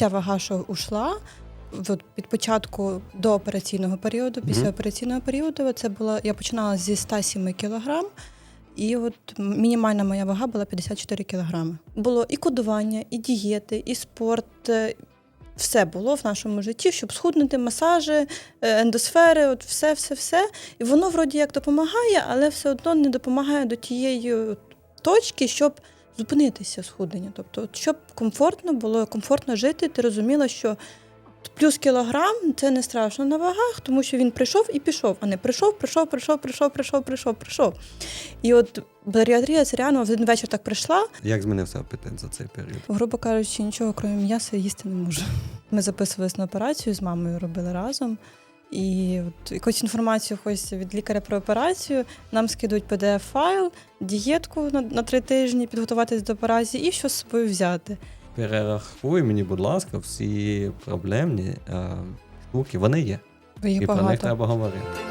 вся вага, що ушла. От від початку до операційного періоду, після операційного періоду, це була я починала зі 107 кілограм, і от мінімальна моя вага була 54 кілограми. Було і кодування, і дієти, і спорт. е, Все було в нашому житті, щоб схуднути, масажі, е, ендосфери, от все, все, все. І воно вроді як допомагає, але все одно не допомагає до тієї точки, щоб зупинитися схуднення. Тобто, щоб комфортно було, комфортно жити, ти розуміла, що плюс кілограм це не страшно на вагах, тому що він прийшов і пішов, а не прийшов, прийшов, прийшов, прийшов, прийшов, прийшов, прийшов. І от баріатрія це реально в один вечір так прийшла, Як змінився апетит за цей період? грубо кажучи, нічого крім м'яса їсти не можу. Ми записувались на операцію з мамою, робили разом. І от якусь інформацію хочеться від лікаря про операцію. Нам скидують PDF-файл, дієтку на, на три тижні, підготуватись до операції і що з собою взяти. Перерахуй мені, будь ласка, всі проблемні е, штуки, вони є. Ви їх і про них треба говорити.